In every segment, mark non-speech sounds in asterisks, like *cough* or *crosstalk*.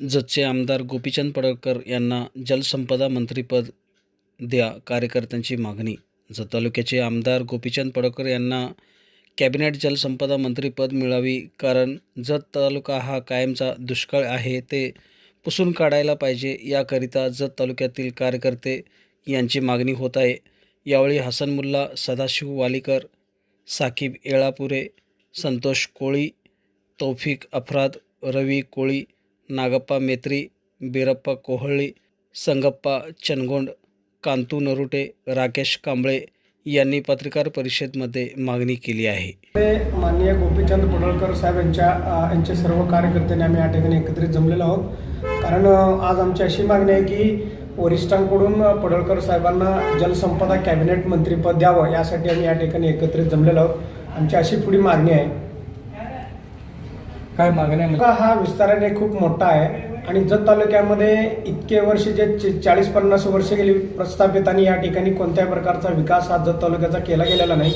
जतचे आमदार गोपीचंद पडळकर यांना जलसंपदा मंत्रीपद द्या कार्यकर्त्यांची मागणी. जत तालुक्याचे आमदार गोपीचंद पडळकर यांना कॅबिनेट जलसंपदा मंत्रीपद मिळावी कारण जत तालुका हा कायमचा दुष्काळ आहे ते पुसून काढायला पाहिजे. याकरिता जत तालुक्यातील कार्यकर्ते यांची मागणी होत आहे. यावेळी हसन मुल्ला सदाशिव वालीकर साकीब येळापुरे संतोष कोळी तौफिक अफराद रवी कोळी नागप्पा मेत्री बिरप्पा कोहळी संगप्पा चनगोंड कांतू नरुटे राकेश कांबळे यांनी पत्रकार परिषदमध्ये मागणी केली आहे. माननीय गोपीचंद पडळकर साहेब यांच्या यांचे सर्व कार्यकर्त्यांनी आम्ही या ठिकाणी एकत्रित जमलेलो आहोत. कारण आज आमची अशी मागणी आहे की वरिष्ठांकडून पडळकर साहेबांना जलसंपदा कॅबिनेट मंत्रीपद द्यावं यासाठी आम्ही या ठिकाणी एकत्रित जमलेलो आहोत. आमची अशी पुढी मागणी आहे काय मागण्या म्हणजे? हा विस्ताराने खूप मोठा आहे. आणि जत तालुक्यामध्ये इतके वर्ष जे चाळीस पन्नास वर्ष गेली प्रस्थापित आणि या ठिकाणी कोणत्याही प्रकारचा विकास हा जत तालुक्याचा केला गेलेला नाही.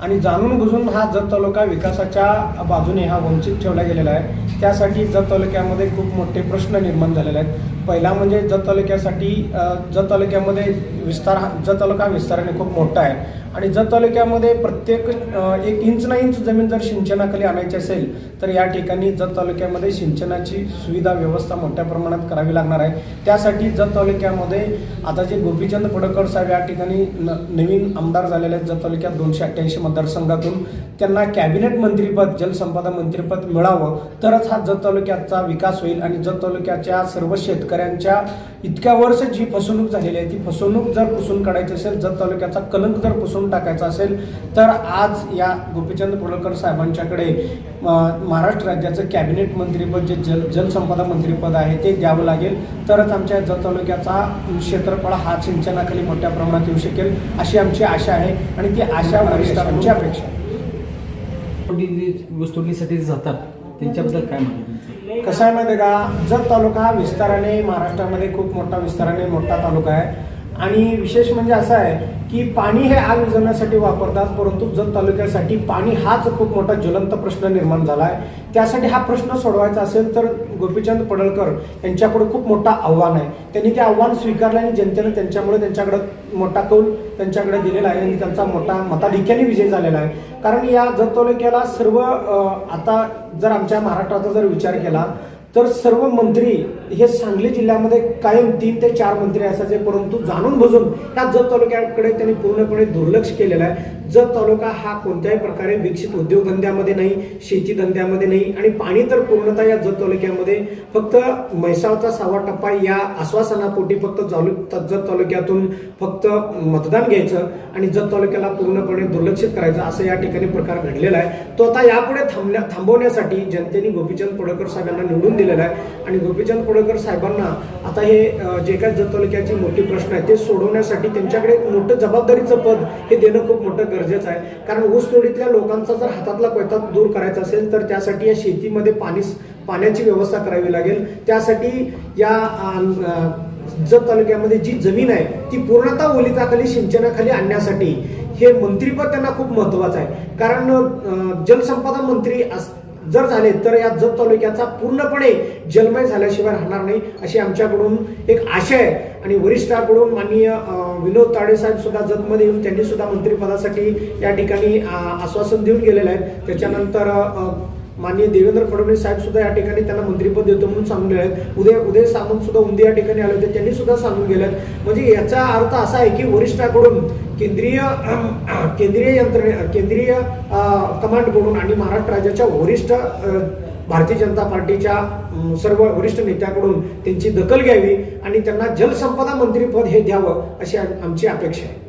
आणि जाणून बुजून हा जत तालुका विकासाच्या बाजूने हा वंचित ठेवला गेलेला आहे. त्यासाठी जत तालुक्यामध्ये खूप मोठे प्रश्न निर्माण झालेले आहेत. पहिला म्हणजे जत तालुक्यासाठी जत तालुक्यामध्ये विस्तार हा- जत तालुका विस्ताराने खूप मोठा आहे. आणि जत तालुक्यामध्ये प्रत्येक एक इंच ना इंच जमीन जर सिंचनाखाली आणायची असेल तर या ठिकाणी जत तालुक्यामध्ये सिंचनाची सुविधा व्यवस्था मोठ्या प्रमाणात करावी लागणार आहे. त्यासाठी जत तालुक्यामध्ये आता जे गोपीचंद पडळकर साहेब या ठिकाणी न नवीन आमदार झालेले आहेत. जत तालुक्यात दोनशे अठ्ठ्याऐंशी मतदारसंघातून त्यांना कॅबिनेट मंत्रीपद जलसंपदा मंत्रीपद मिळावं तरच हा जत तालुक्याचा विकास होईल आणि जत तालुक्याच्या सर्व शेतकऱ्यांच्या इतक्या वर्ष जी फसवणूक झालेली आहे ती फसवणूक जर पुसून काढायची असेल जत तालुक्याचा कलंक जर पुसून टाकायचा असेल तर आज या गोपीचंद पडळकर साहेबांच्याकडे महाराष्ट्र राज्याचं कॅबिनेट मंत्रीपद जे जल जलसंपदा मंत्रीपद आहे ते द्यावं लागेल. तरच आमच्या जत तालुक्याचा क्षेत्रफळ हा सिंचनाखाली मोठ्या प्रमाणात येऊ शकेल अशी आमची आशा आहे आणि ती आशा वरिष्ठांची अपेक्षा आहे. जातात. त्यांच्याबद्दल काय म्हणतात कसं आहे माहिती का? जत तालुका हा विस्ताराने महाराष्ट्रामध्ये खूप मोठा विस्ताराने मोठा तालुका आहे. आणि विशेष म्हणजे असं आहे की पाणी हे आग विजवण्यासाठी वापरतात परंतु जत तालुक्यासाठी पाणी हाच खूप मोठा ज्वलंत प्रश्न निर्माण झाला आहे त्यासाठी हा प्रश्न सोडवायचा असेल तर गोपीचंद पडळकर यांच्याकडे खूप मोठा आव्हान आहे. त्यांनी ते आव्हान स्वीकारलं आणि जनतेनं त्यांच्यामुळे त्यांच्याकडे मोठा कौल त्यांच्याकडे दिलेला आहे आणि त्यांचा मोठा मताधिक्याने विजय झालेला आहे. कारण या जत तालुक्याला सर्व आता जर आमच्या महाराष्ट्राचा जर विचार केला तर सर्व मंत्री हे सांगली जिल्ह्यामध्ये कायम तीन ते चार मंत्री असायचे परंतु जाणून बुजून ह्या जत तालुक्याकडे त्यांनी पूर्णपणे दुर्लक्ष केलेलं आहे. जत तालुका हा कोणत्याही प्रकारे विकसित उद्योगधंद्यामध्ये नाही शेती धंद्यामध्ये नाही आणि पाणी तर पूर्णतः या जत तालुक्यामध्ये. फक्त म्हैसाळचा सहावा टप्पा या आश्वासनापोटी फक्त चालू जत तालुक्यातून फक्त मतदान घ्यायचं आणि जत तालुक्याला पूर्णपणे दुर्लक्षित करायचं असं या ठिकाणी प्रकार घडलेला आहे. तो आता यापुढे थांबण्या थांबवण्यासाठी जनतेने गोपीचंद पडळकर साहेबांना निवडून दिलेला आहे. आणि गोपीचंद पडळकर साहेबांना आता हे जे काय जत तालुक्याचे मोठे प्रश्न आहे ते सोडवण्यासाठी त्यांच्याकडे मोठं जबाबदारीचं पद हे देणं खूप मोठं गरजेचं आहे. कारण ऊसतोडीतल्या लोकांचा जर हातातला कोयता दूर करायचा असेल तर त्यासाठी या शेतीमध्ये पाणी पाण्याची व्यवस्था करावी लागेल. त्यासाठी या जत तालुक्यामध्ये जी जमीन आहे ती पूर्णतः ओलिताखाली सिंचनाखाली आणण्यासाठी हे मंत्रीपद त्यांना खूप महत्वाचं आहे. कारण जलसंपदा मंत्री अस- जर झाले तर या जत तालुक्याचा पूर्णपणे जलमय झाल्याशिवाय राहणार नाही अशी आमच्याकडून एक आशा आहे. आणि वरिष्ठाकडून माननीय विनोद ताडेसाहेब सुद्धा जतमध्ये येऊन त्यांनी सुद्धा मंत्रिपदासाठी या ठिकाणी आश्वासन देऊन गेलेलं आहे त्याच्यानंतर माननीय देवेंद्र फडणवीस साहेब सुद्धा या ठिकाणी त्यांना मंत्रिपद देतो म्हणून सांगून आहेत उदय उदय सामंत सुद्धा उंदी या ठिकाणी आले होते त्यांनी सुद्धा सांगून गेले आहेत म्हणजे याचा अर्थ असा आहे की वरिष्ठाकडून केंद्रीय *clears throat* केंद्रीय यंत्रणे केंद्रीय कमांडकडून आणि महाराष्ट्र राज्याच्या वरिष्ठ भारतीय जनता पार्टीच्या सर्व वरिष्ठ नेत्याकडून त्यांची दखल घ्यावी आणि त्यांना जलसंपदा मंत्रिपद हे द्यावं अशी आमची अपेक्षा आहे.